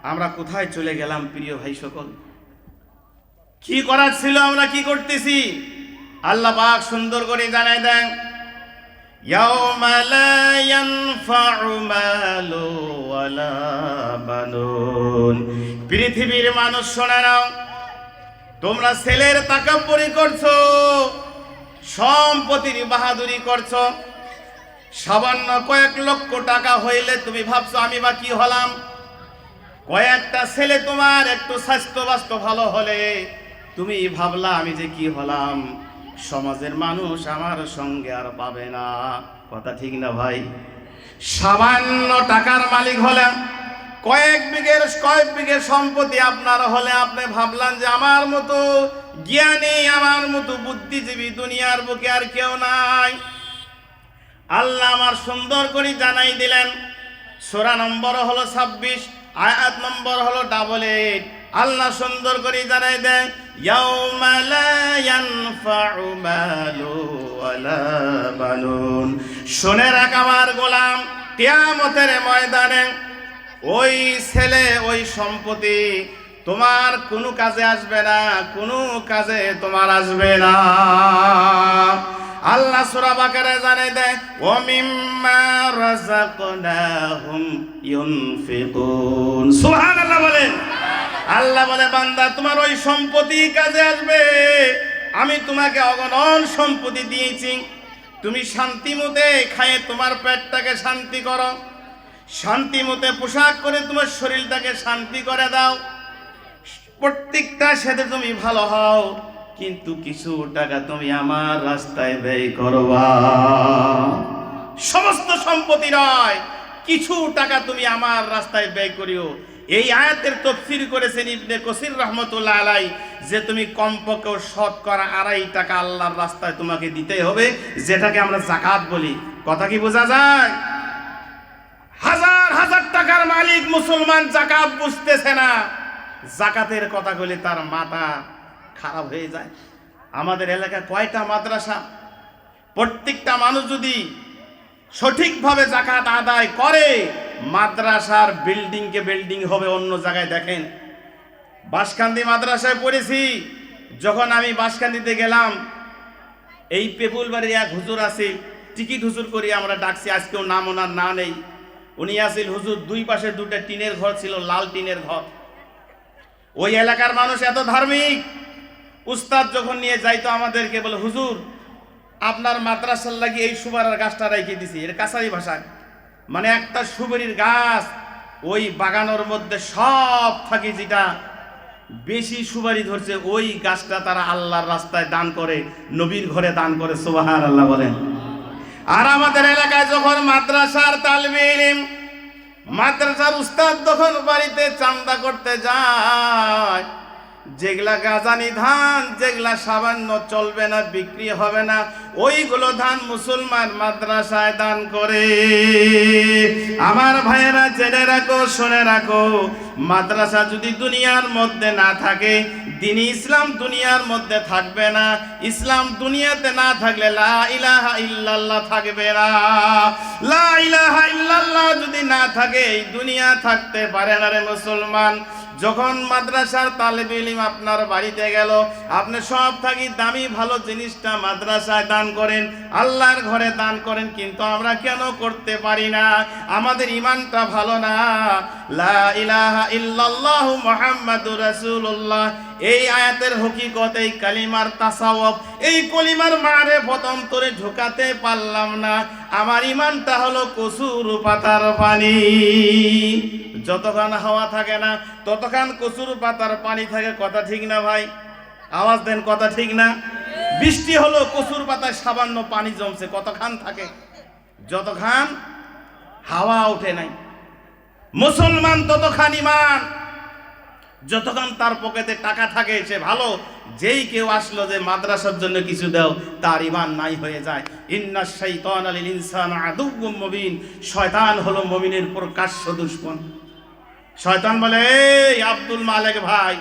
আমরা কোথায় চলে গেলাম প্রিয় ভাই সকল কি করার ছিল আমরা কি করতেছি আল্লাহ পাক সুন্দর করে জানাই দেন يوم لا ينفع مال ولا بنون পৃথিবীর মানুষ শোনে নাও তোমরা ছেলের তাকাব্বরি করছো সম্পত্তির বাহাদুরি করছো সামান্য কয়েক লক্ষ টাকা হইলে তুমি ভাবছো আমি বা কি হলাম কয়েকটা ছেলে তোমার একটু স্বাস্থ্য বাস্থ্য ভালো হলে তুমি ভাবলা আমি যে কি হলাম? সমাজের মানুষ আমার সঙ্গে আর পাবে না। কথা ঠিক না ভাই? সামান্য টাকার মালিক হলেন কয়েক বিঘের কয়েক বিঘের সম্পত্তি আপনার হলে আপনি ভাবলাম যে আমার মতো জ্ঞানী, আমার মতো বুদ্ধিজীবী দুনিয়ার বুকে আর কেউ নাই। আল্লাহ আমার সুন্দর করে জানাই দিলেন। সোরা নম্বর হলো ছাব্বিশ। আয়াত নম্বর হলো ডাবল এইট আল্লাহ সুন্দর করে জানাই বানুন। শুনে রাখ আমার গোলাম, কিয়ামতের ময়দানে ওই ছেলে, ওই সম্পত্তি তোমার কোনো কাজে আসবে না, কোনো কাজে তোমার আসবে না। আল্লাহ সূরা বাকারে জানে দেয় ও মিম্মা রাযাকনাহুম ইউনফিকুন। সুবহানাল্লাহ বলেন। আল্লাহ বলে, বান্দা, তোমার ওই সম্পত্তি কাজে আসবে। আমি তোমাকে অগণন সম্পত্তি দিয়েছি। তুমি শান্তি মতে খায়ে তোমার পেটটাকে শান্তি করো। শান্তি মতে পোশাক করে তোমার শরীরটাকে শান্তি করে দাও। প্রত্যেকটা সাথে তুমি ভালো হও। কিন্তু কিছু টাকা তুমি আমার রাস্তায় ব্যয় করবা। সমস্ত সম্পত্তি নয়, কিছু টাকা তুমি আমার রাস্তায় ব্যয় করিও। এই আয়াতের তফসির করেছেন ইবনে কসির রহমতুল্লাহ আলাই যে তুমি কমপক্ষে শতকরা আড়াই টাকা আল্লাহর রাস্তায় তোমাকে দিতে হবে, যেটাকে আমরা জাকাত বলি। কথা কি বোঝা যায়? হাজার হাজার টাকার মালিক মুসলমান জাকাত বুঝতেছে না। জাকাতের কথা বলে তার মাথা খারাপ হয়ে যায়। আমাদের এলাকায় কয়টা মাদ্রাসা? প্রত্যেকটা মানুষ যদি সঠিকভাবে জাকাত আদায় করে, মাদ্রাসার বিল্ডিংকে বিল্ডিং হবে অন্য জায়গায় দেখেন। বাসকান্দি মাদ্রাসায় পড়েছি, যখন আমি বাসকান্দিতে গেলাম, এই পেপুল বাড়ির এক হুজুর আছে, টিকিট হুজুর করি আমরা ডাকছি, আজকেও নাম ওনার না নেই। উনি আসিল হুজুর, দুই পাশে দুটো টিনের ঘর ছিল, লাল টিনের ঘর। ওই এলাকার মানুষ এত ধার্মিক উস্তাদ যখন নিয়ে যাইতো আমাদেরকে বলে, হুজুর, আপনার মাদ্রাসার লাগি এই সুবারের গাছটা রেখে দিছি, এর কাছারি ভাষায় মানে একটা সুবরির গাছ, ওই বাগানোর মধ্যে সব থাকি যেটা বেশি সুবারি ধরছে, ওই গাছটা তারা আল্লাহর রাস্তায় দান করে, নবীর ঘরে দান করে সুবাহান আল্লাহ বলেন। আর আমাদের এলাকায় যখন মাদ্রাসার তালবে মাদ্রাসার উস্তাদ যখন বাড়িতে চান্দা করতে যায় যেগুলা গাজানি ধান যেগুলা সামান্য চলবে না, বিক্রি হবে না, ওইগুলো ধান মুসলমান মাদ্রাসায় দান করে। আমার ভাইয়েরা, জেনে রাখো, শুনে রাখো, মাদ্রাসা যদি দুনিয়ার মধ্যে না থাকে দিনই ইসলাম দুনিয়ার মধ্যে থাকবে না। ইসলাম দুনিয়াতে না থাকলে লা ইলাহা ইল্লাল্লাহ থাকবে না। লা ইলাহা ইল্লাল্লাহ যদি না থাকে, এই দুনিয়া থাকতে পারে না রে মুসলমান। যখন মাদ্রাসার তালেব ইলিম আপনার বাড়িতে গেল, আপনি সব থাকি দামি ভালো জিনিসটা মাদ্রাসায় দান করেন, আল্লাহর ঘরে দান করেন, কিন্তু আমরা কেন করতে পারি না? আমাদের ইমানটা ভালো না। লা ইলাহা ইল্লাল্লাহ মুহাম্মাদুর রাসূলুল্লাহ। এই আয়াতের হকিকত, এই কালিমার তাসাওয়াব এই কলিমার মারে অন্তরে ঢোকাতে পারলাম না। আমার ইমানটা হলো কসুর পাতার পানি। যতক্ষণ হাওয়া থাকে না ততক্ষণ কচুর পাতার পানি থাকে, কথা ঠিক না ভাই? আওয়াজ দেন, কথা ঠিক না? বৃষ্টি হলো কচুর পাতায় সামান্য পানি জমছে কতক্ষণ থাকে? যতক্ষণ হাওয়া ওঠে নাই। মুসলমান ততক্ষণ ইমান যতক্ষণ তার পকেটে টাকা থাকে, সে ভালো। যেই কেউ আসলো যে মাদ্রাসার জন্য কিছু দাও, তার ইমান নাই হয়ে যায়। ইন্না শাইতান আলিল ইনসান আদুব্বুম মুবিন। শয়তান হলো মুমিনের প্রকাশ্য দুশ্মন। শয়তান বলে, এই আব্দুল মালেক ভাই,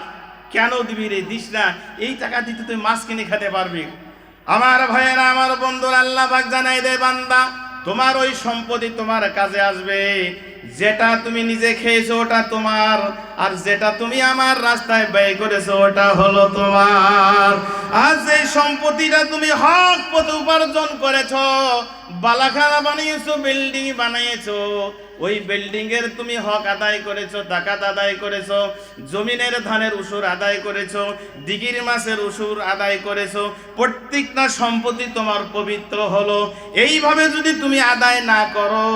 কেন দিবি রে? দিস না। এই টাকা দিতে তুই মাছ কিনে খেতে পারবি। আমার ভাইয়েরা, আমার বন্ধুর, আল্লাহ পাক জানাই দে বান্দা, তোমার ওই সম্পত্তি তোমার কাজে আসবে। যেটা তুমি নিজে খেয়েছো, ওটা তোমার আর যেটা তুমি আমার রাস্তায় ব্যয় করেছ, ওটা হলো তোমার। আর যে সম্পত্তিটা তুমি হক পথে উপার্জন করেছ, বালাখানা বানিয়েছো, বিল্ডিং বানিয়েছো, ওই বিল্ডিং এর তুমি হক আদায় করেছ টাকাত আদায় করেছ, জমিনের ধানের উসুর আদায় করেছ দিগির মাসের উসুর আদায় করেছ, প্রত্যেকটা সম্পত্তি তোমার পবিত্র হলো। এইভাবে যদি তুমি আদায় না করো,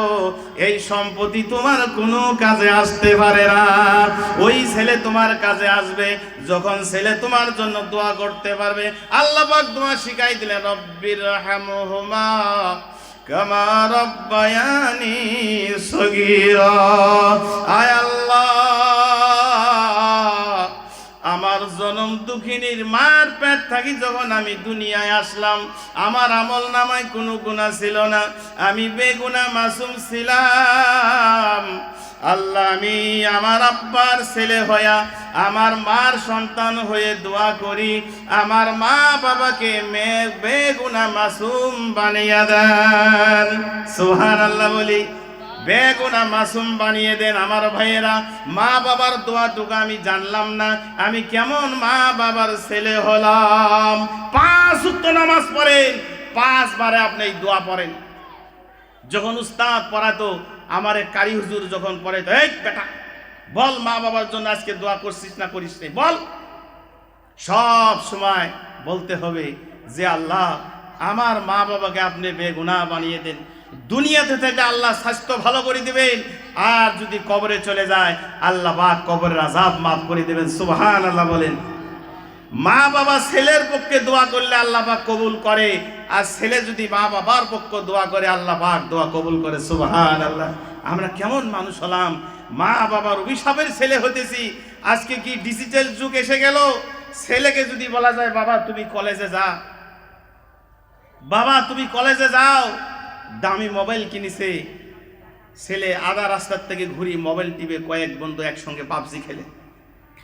এই সম্পত্তি তোমার কোনো কাজে আসতে পারে না। ওই ছেলে তোমার কাজে আসবে, যখন ছেলে তোমার জন্য দোয়া করতে পারবে। আল্লাহ পাক দোয়া শিখাই দিলেন, রব্বির হামহুমা কামা রব্বায়ানি সগীরা। আয় আল্লাহ, আমার জনম দুঃখিনীর মার পেট থাকি যখন আমি দুনিয়ায় আসলাম। আমার আমল নামায় কোনো গুণা ছিল না, আমি বেগুনা মাসুম ছিলাম। আল্লাহ, আমি আমার আব্বার ছেলে হইয়া আমার মার সন্তান হয়ে দোয়া করি। আমার মা বাবাকে মেঘ বেগুনা মাসুম বানিয়ে দেন। সুহান আল্লাহ বলি, বেগুনা মাসুম বানিয়ে দেন আমার ভাইয়েরা। মা বাবার দোয়াটুকু আমি জানলাম না, আমি কেমন মা বাবার ছেলে হলাম। পাঁচ উত্তর নামাজ পড়েন, পাঁচবারে আপনি দোয়া পড়েন। যখন উস্তাদ পড়াতো আমার এক কারি হুজুর যখন পড়াইতো এই বেটা, বল মা বাবার জন্য আজকে দোয়া করছিস না করিস নে? বল। সব সময় বলতে হবে যে আল্লাহ, আমার মা বাবাকে আপনি বেগুনা বানিয়ে দেন। দুনিয়াতে থেকে আল্লাহ স্বাস্থ্য ভালো করে দিবেন। আর যদি কবরে চলে যায়, আল্লাহ বা কবরের আজাব মাফ করে দেবেন। সুবহান আল্লাহ বলেন। মা বাবা ছেলের পক্ষে দোয়া করলে আল্লাহ পাক কবুল করে, আর ছেলে যদি মা বাবার পক্ষে দোয়া করে, আল্লাহ পাক দোয়া কবুল করে সুবহান আল্লাহ আমরা কেমন মানুষ হলাম। মা বাবার অভিশাপের ছেলে হতেছি। আজকে কি ডিজিটাল যুগ এসে গেল? ছেলেকে যদি বলা যায়, বাবা, তুমি কলেজে যা। বাবা, তুমি কলেজে যাও। দামি মোবাইল কিনেছে। ছেলে আধা রাস্তার থেকে ঘুরি মোবাইল টিপে কয়েক বন্ধু একসঙ্গে পাবজি খেলে।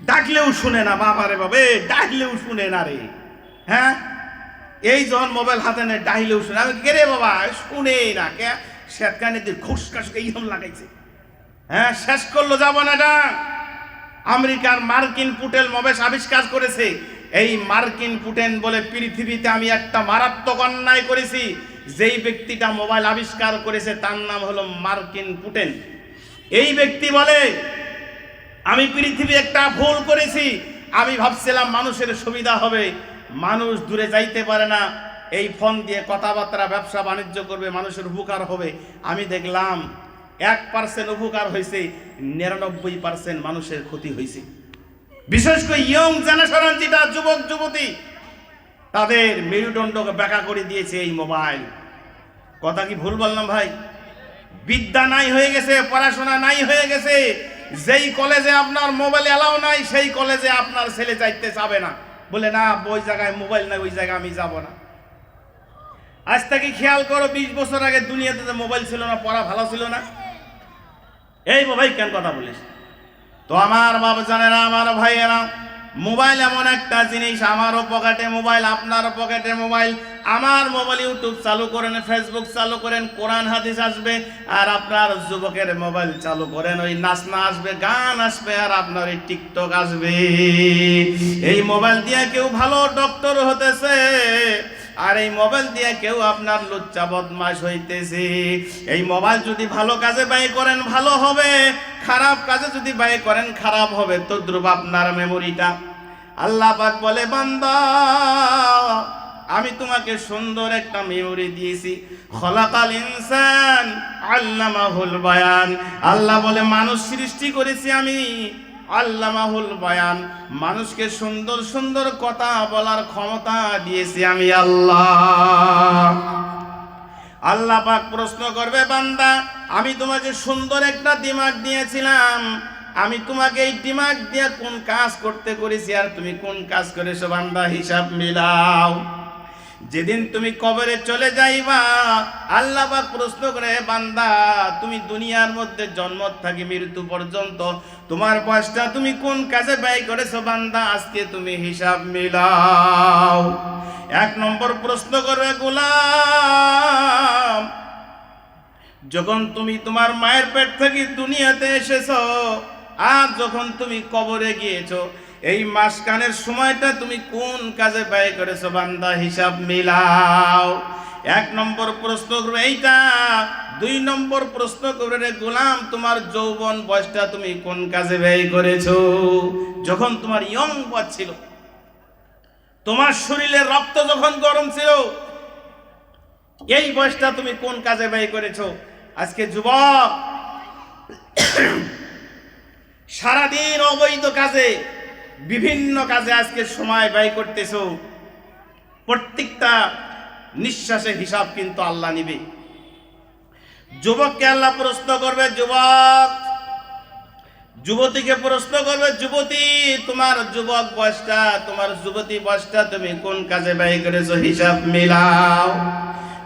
ডাকলেও শুনে না বাবারে বাবে ডাকলেও শুনে না রে। হ্যাঁ? এই যখন মোবাইল হাতে নেয়, ডাকলেও শুনে আমি কে রে বাবা? শুনে না, কে? শ্বেতকানে দিয়ে ঘুষ কাস এইরকম লাগাইছে। হ্যাঁ শেষ করল যাব না এটা আমেরিকার মার্কিন পুটেল মবেশ আবিষ্কার করেছে। এই মার্কিন পুটেন বলে পৃথিবীতে আমি একটা মারাত্মক অন্যায় করেছি। যেই ব্যক্তিটা মোবাইল আবিষ্কার করেছে, তার নাম হলো মার্কিন পুটেন এই ব্যক্তি বলে আমি পৃথিবী একটা ভুল করেছি। আমি ভাবছিলাম মানুষের সুবিধা হবে। মানুষ দূরে যাইতে পারে না। এই ফোন দিয়ে কথাবার্তা, ব্যবসা, বাণিজ্য করবে, মানুষের উপকার হবে। আমি দেখলাম এক পার্সেন্ট উপকার হয়েছে, নিরানব্বই পার্সেন্ট মানুষের ক্ষতি হয়েছে। বিশেষ করে ইয়ং জেনারেশন যেটা, যুবক, যুবতী, তাদের মেরুদণ্ডকে ব্যাকা করে দিয়েছে এই মোবাইল কথা কি ভুল বললাম ভাই? বিদ্যা নাই হয়ে গেছে, পড়াশোনা নাই হয়ে গেছে। যেই কলেজে আপনার মোবাইল এলাও নাই, সেই কলেজে আপনার ছেলে চাইতে যাবে না। বলে, না, ওই জায়গায় মোবাইল নাই, ওই জায়গায় আমি যাব না। আজ থেকে খেয়াল করো, বিশ বছর আগে দুনিয়াতে যে মোবাইল ছিল না, পড়া ভালো ছিল না। এই বাবাই কেন কথা বলিস? তো আমার বাবা জানে না, আমার ভাইয়েরা। মোবাইল এমন একটা জিনিস আমারও পকেটে মোবাইল আপনারও পকেটে মোবাইল, আমার মোবাইল ইউটিউব চালু করেন ফেসবুক চালু করেন, কোরআন, হাদিস আসবে, আর আপনার যুবকের মোবাইল চালু করেন, ওই নাচনা আসবে, গান আসবে, আর আপনার ওই টিকটক আসবে। এই মোবাইল দিয়ে কেউ ভালো ডক্টর হতেছে, আর এই মোবাইল দিয়ে কেউ আপনার লুচ্চা বদমাস হইতেছে। এই মোবাইল যদি ভালো কাজে ব্যয় করেন, ভালো হবে, খারাপ কাজে যদি ব্যয় করেন, খারাপ হবে, তদ্রুপ আপনার মেমোরিটা আল্লাহ পাক বলে, বান্দা, আমি তোমাকে সুন্দর একটা মেমোরি দিয়েছি। খলাকাল ইনসান আল্লামাহুল বায়ান। আল্লাহ বলে, মানুষ সৃষ্টি করেছি আমি আল্লামাহুল বায়ান। মানুষকে সুন্দর সুন্দর কথা বলার ক্ষমতা দিয়েছি আমি আল্লাহ। আল্লাহ পাক প্রশ্ন করবে, বান্দা, আমি তোমাকে সুন্দর একটা দিমাগ দিয়েছিলাম। আমি তোমাকে এই দিমাগ দিয়ে কোন কাজ করতে করেছি আর তুমি কোন কাজ করেছ বান্দা হিসাব মিলাও। যেদিন তুমি কবরে চলে যাইবা, আল্লাহ পাক প্রশ্ন করে বান্দা, তুমি দুনিয়ার মধ্যে জন্ম থাকি মৃত্যু পর্যন্ত, তোমার বয়সটা তুমি কোন কাজে ব্যয় করেছ বান্দা? আজকে তুমি হিসাব মিলাও। এক নম্বর প্রশ্ন করবে, গোলাম, যখন তুমি তোমার মায়ের পেট থেকে দুনিয়াতে এসেছ আর যখন তুমি কবরে গিয়েছো, এই মাসখানের সময়টা তুমি কোন কাজে ব্যয় করেছ বান্দা? হিসাব মিলাও। এক নম্বর প্রশ্ন করবে এইটা, দুই নম্বর প্রশ্ন করবে রে গোলাম, তোমার যৌবন বয়সটা তুমি কোন কাজে ব্যয় করেছ? যখন তোমার ইয়ং বয়স ছিল, তোমার শরীরে রক্ত যখন গরম ছিল, এই বয়সটা তুমি কোন কাজে ব্যয় করেছ? আজকে যুবক সারাদিন অবৈধ কাজে, বিভিন্ন কাজে আজকে সময় ব্যয় করতেছো। প্রত্যেকটা নিঃশ্বাসের হিসাব কিন্তু আল্লাহ নিবে। যুবককে আল্লাহ প্রশ্ন করবে, যুবক, যুবতীকে প্রশ্ন করবে, যুবতী, তোমার যুবক বয়সটা, তোমার যুবতী বয়সটা তুমি কোন কাজে ব্যয় করেছ? হিসাব মিলাও।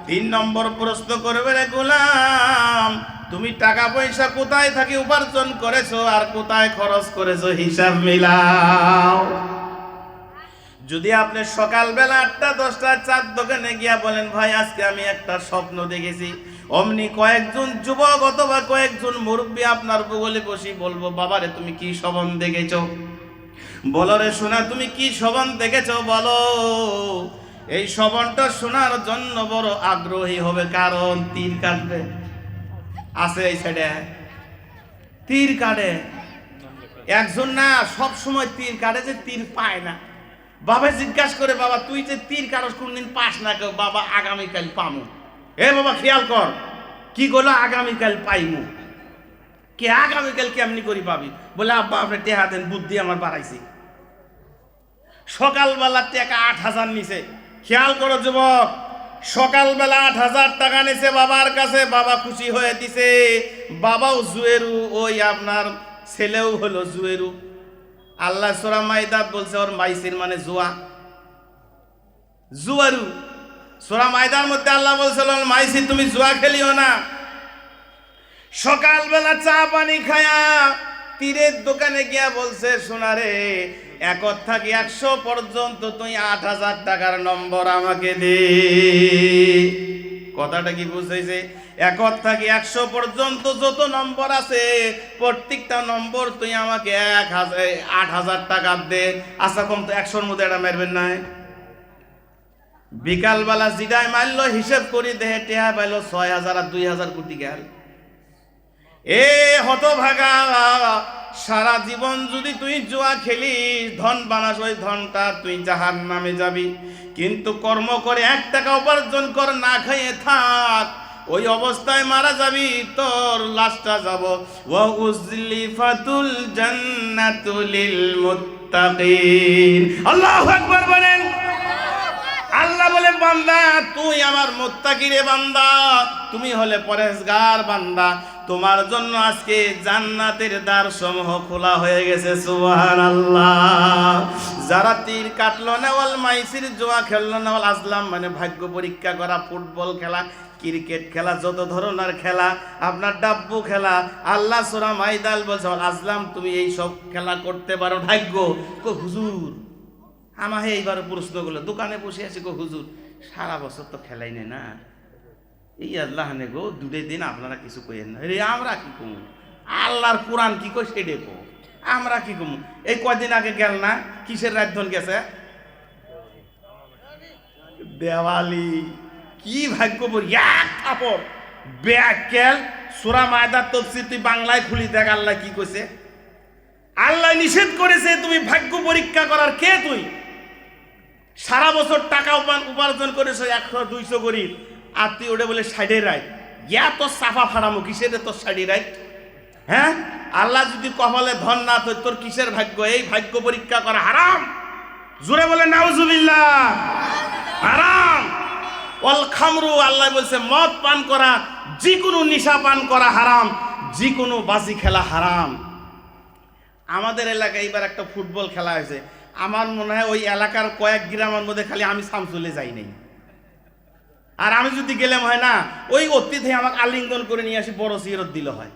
তিন নম্বর প্রশ্ন করবে রে গোলাম তুমি টাকা পয়সা কোথায় থাকি উপার্জন করেছ আর কোথায় খরচ করেছ হিসাব মিলাও। যদি আপনি সকালবেলা আটটা, দশটা চার দোকানে গিয়া বলেন, ভাই, আজকে আমি একটা স্বপ্ন দেখেছি। অমনি কয়েকজন যুবক অথবা কয়েকজন মুরব্বী আপনার বগলে বসি বলব, বাবারে, তুমি কি স্বপ্ন দেখেছ? বলো রে শোনা তুমি কি স্বপ্ন দেখেছ? বলো। এই স্বপ্নটা শোনার জন্য বড় আগ্রহী হবে, কারণ তীর কাটবে। আছে এই সাইডে। তীর কাটে একজন না সব সময় তীর কাটে যে তীর পায় না। বাবা জিজ্ঞাসা করে, বাবা, তুই যে তীর কারস কোনদিন পাস না কেউ? বাবা, আগামীকাল পামু। এ বাবা, খেয়াল কর, কি করল আগামীকাল পাইমু? কে? আগামীকাল কেমনি করি পাবি? বলে, আব্বা, আপনি টেহা দেন, বুদ্ধি আমার বাড়াইছি। সকালবেলা টাকা আট হাজার নিছে। খেয়াল করো, যুবক। সকালবেলা আট হাজার টাকা নিছে বাবার কাছে, বাবা খুশি হয়ে দিছে। বাবাও জুয়েরু, ওই আপনার ছেলেও হলো জুয়েরু। আল্লাহ সোরা মাইদাত বলছে, ওর মাইসির মানে জুয়া। জুয়ারু। সোরা মাইদার মধ্যে আল্লাহ বলছিল মাইসি, তুমি জুয়া খেলিও না। সকালবেলা চা পানি খায়া তীরের দোকানে গিয়া বলছে সোনারে একর থাকি একশো পর্যন্ত তুই আট হাজার টাকার নম্বর আমাকে দে। কথাটা কি বুঝাইছে একর থাকি একশো পর্যন্ত যত নম্বর আছে, প্রত্যেকটা নম্বর তুই আমাকে এক হাজার আট হাজার টাকা দে। আশা কম তো একশোর মধ্যে এটা মারবেন না বিকালবেলা জিডাই মারল, হিসেব করি দেহে টেহা পাইলো ছয় হাজার আর দুই হাজার কোটি গেল এ হতভাগা সারা জীবন যদি তুই জুয়া খেলিস, ধন বানাস, ওই ধনটা তুই জাহান নামে যাবি। কিন্তু কর্ম করে এক টাকা উপার্জন কর, না খাইয়ে থাক। ওই অবস্থায় মারা যাবি, তোর লাশটা যাব। ওয়া উজলিফাতুল জান্নাতুল মুত্তাকিন। আল্লাহু আকবার বলেন। আল্লাহ বলে বান্দা, তুই আমার মোত্তাকিরে বান্দা। তুমি হলে পরেশগার বান্দা। তোমার জন্য আজকে জান্নাতের দ্বার সমূহ খোলা হয়ে গেছে সুবহান আল্লাহ যারা তীর কাটলো নেওয়াল মাইসির জোয়া খেললো নেওয়াল আসলাম মানে ভাগ্য পরীক্ষা করা, ফুটবল খেলা, ক্রিকেট খেলা, যত ধরনের খেলা, আপনার ডাব্বু খেলা, আল্লাহ সোরা মাইদাল বলছে আসলাম তুমি এই সব খেলা করতে পারো, ভাগ্য। কো হুজুর আমার এইবার প্রশ্নগুলো দোকানে বসে আছি গো হুজুর, সারা বছর তো খেলাই নেই না। এই আল্লাহ গো, দুটো দিন আপনারা কিছু কইেন না। রে আমরা কি কমু? আল্লাহর কোরআন কি কই সেটে কো আমরা কি কমু? এই কদিন আগে গেল না? কিসের রাজধন গেছে? দেওয়ালি। কি ভাগ্য এক কাপড়। ব্যাগ কেল সুরা মায়দার তফসির তুই বাংলায় খুলি দেখ, আল্লাহ কি কইছে? আল্লাহ নিষেধ করেছে, তুমি ভাগ্য পরীক্ষা করার কে তুই? সারা বছর টাকা উপার্জন করেছ, একশো, দুইশো করি আর তুই ওটা বলে, সাইডে রাইট। ইয়া তোর সাফা ফাড়ামো, কিসের তোর সাইডে রাইট? হ্যাঁ? আল্লাহ যদি কপালে ধন না তো তোর কিসের ভাগ্য? এই ভাগ্য পরীক্ষা করা হারাম। জোরে বলে, নাউজুবিল্লাহ। হারাম। অল খামরু, আল্লাহ বলছে, মদ পান করা যে কোনো নিশা পান করা হারাম যে কোনো বাজি খেলা হারাম। আমাদের এলাকায় এবার একটা ফুটবল খেলা হয়েছে। আমার মনে হয় ওই এলাকার কয়েক গ্রামের মধ্যে খালি আমি সামসুলে যাই নাই। আর আমি যদি গেলাম, হয় না, ওই অতিথি আমাকে আলিঙ্গন করে নিয়ে আসি, বড় সিরত দিল হয়।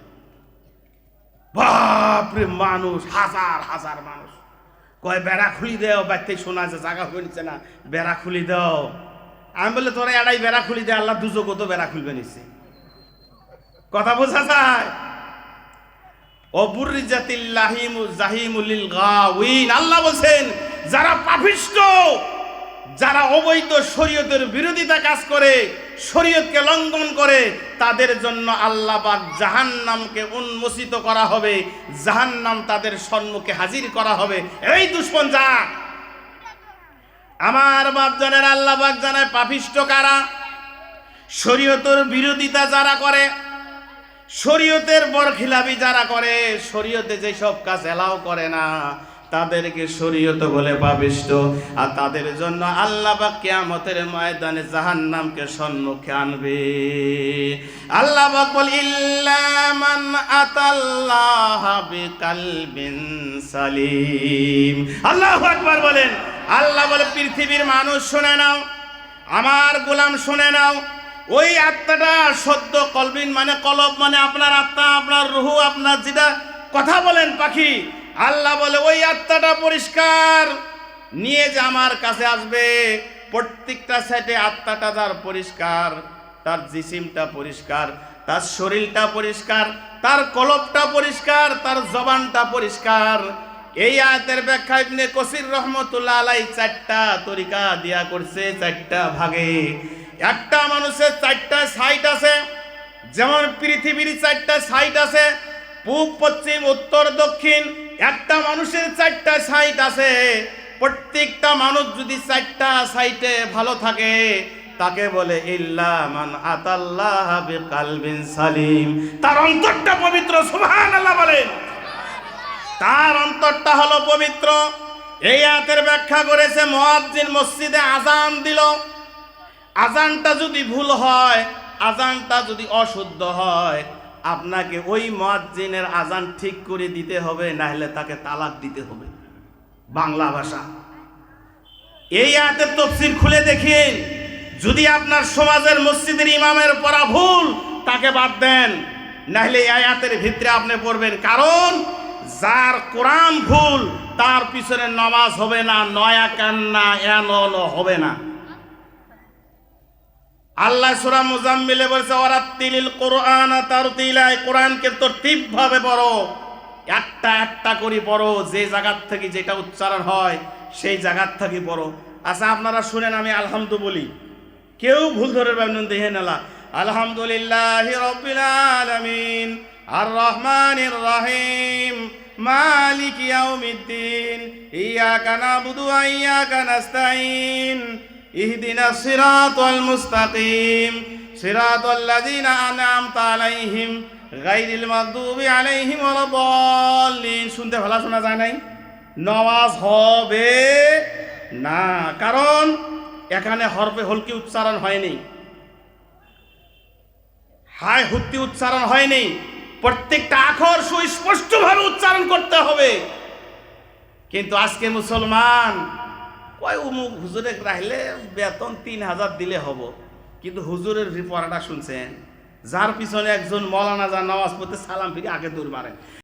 বাপরে, মানুষ, হাজার হাজার মানুষ। কয়, বেড়া খুলি দেও, বাড়িতে শোনা যে জায়গা হয়ে নিচ্ছে না, বেড়া খুলি দাও। আমি বলে তোরা এড়াই বেড়া খুলি দে, আল্লাহ দুজো কত বেড়া খুলবে নিচ্ছে কথা বোঝা যায়? অবুরিজাতিল্লাহিমু জাহিমুলিল গাউইন। আল্লাহ বলছেন, যারা পাপিষ্ট যারা অবৈধ শরীয়তের বিরোধিতা কাজ করে, শরীয়তকে লঙ্ঘন করে, তাদের জন্য আল্লাহ পাক জাহান্নামকে উন্মোচিত করা হবে, জাহান্নাম তাদের সম্মুখে হাজির করা হবে। এই দুশ্মন যা আমার বাপজনের আল্লাহ পাক জানায় পাপিষ্ট কারা? শরীয়তের বিরোধিতা যারা করে, শরীয়তের বরখিলাপি যারা করে, শরীয়তে যেসব কাজ এলাও করে না তাদেরকে শরীয়ত বলে পাবিষ্ট। আর তাদের জন্য আল্লাহ বা কেয়ামতের ময়দানে জাহান নামকে সম্মুখে আনবে। আল্লাহ পাক বল ইল্লামান আতাল্লাহ বিকালবিন সালিম। আল্লাহু আকবার বলেন। আল্লাহ বলে, পৃথিবীর মানুষ শুনে নাও, আমার গোলাম শুনে নাও। ওই আত্মাটা সদ্য কলবিন মানে কলব মানে আপনার আত্মা, আপনার রুহু, আপনার যেটা কথা বলেন পাখি। আল্লাহ বলে, ওই আত্মাটা পরিষ্কার। নিয়ে যে, আমার কাছে আসবে। প্রত্যেকটা সাইডে আত্মাটা যার পরিষ্কার, তার জিসিমটা পরিষ্কার, তার শরীরটা পরিষ্কার, তার কলবটা পরিষ্কার, তার জবানটা পরিষ্কার। এই আয়াতের ব্যাখ্যা ইবনে কসির রহমতুল্লাহ আলাই চারটা তরিকা দিয়া করছে, চারটা ভাগে। একটা মানুষের চারটা সাইট আছে, যেমন পৃথিবীর চারটা সাইট আছে পূব, পশ্চিম, উত্তর, দক্ষিণ, একটা মানুষের চারটা সাইট আছে। প্রত্যেকটা মানুষ যদি চারটা সাইটে ভালো থাকে, তাকে বলে ইল্লা মান আতাল্লাহ বিকালবিন সালিম। তার অন্তরটা পবিত্র, সুবহানাল্লাহ বলেন। তার অন্তরটা হলো পবিত্র। এই আয়াতের ব্যাখ্যা করেছে মুয়াজ্জিন মসজিদে আজান দিল। আজানটা যদি ভুল হয় আজানটা যদি অশুদ্ধ হয় আপনাকে ওই মুয়াজ্জিনের আজান ঠিক করে দিতে হবে না হলে তাকে তালাক দিতে হবে। বাংলা ভাষা। এই আয়াতের তফসির খুলে দেখিয়ে যদি আপনার সমাজের মসজিদের ইমামের পড়া ভুল, তাকে বাদ দেন, নাহলে আয়াতের ভিতরে আপনি পড়বেন। কারণ যার কোরআন ভুল, তার পিছনে নামাজ হবে না, নয়া কান্না এন হবে না। আল্লাহ সুরা মুজাম্মিলে বলছে ওরাত্তিলিল কোরআন তার তিলাই কোরআনকে তরতিব ভাবে পড়ো। একটা একটা করে পড়ো, যে জায়গার থেকে যেটা উচ্চারণ হয়, সেই জায়গার থেকে পড়ো। আচ্ছা আপনারা শুনেন, আমি আলহামদু বলি কেউ ভুল ধরে ভাবলেন দেহে নেলা আলহামদুলিল্লাহ রব্বিল আলামিন আর রহমানির রহিম, মালিক ইয়াউমিদ্দিন, ইয়াকা নাবুদু ওয়া ইয়াকা নাস্তাইন ইহদিনা সিরাতাল মুস্তাকিম সিরাতাল লাযিনা আনআমতা আলাইহিম গায়রিল মাগদুবি আলাইহিম ওয়ালাদ-দাল্লিন শুনতে ভালো শোনা যায় নাই? নামাজ হবে না, কারণ এখানে হরফে হলকি উচ্চারণ হয়নি। হায় হুত্তি উচ্চারণ হয়নি। প্রত্যেকটা আখর সুস্পষ্টভাবে উচ্চারণ করতে হবে। কিন্তু আজকে মুসলমান কয় অমুক হুজুরে রাখলে বেতন তিন হাজার দিলে হব। কিন্তু হুজুরের পড়াটা শুনছেন যার পিছনে একজন মৌলানা যার নামাজ পড়তে সালাম ফিরে আগে দূর মারে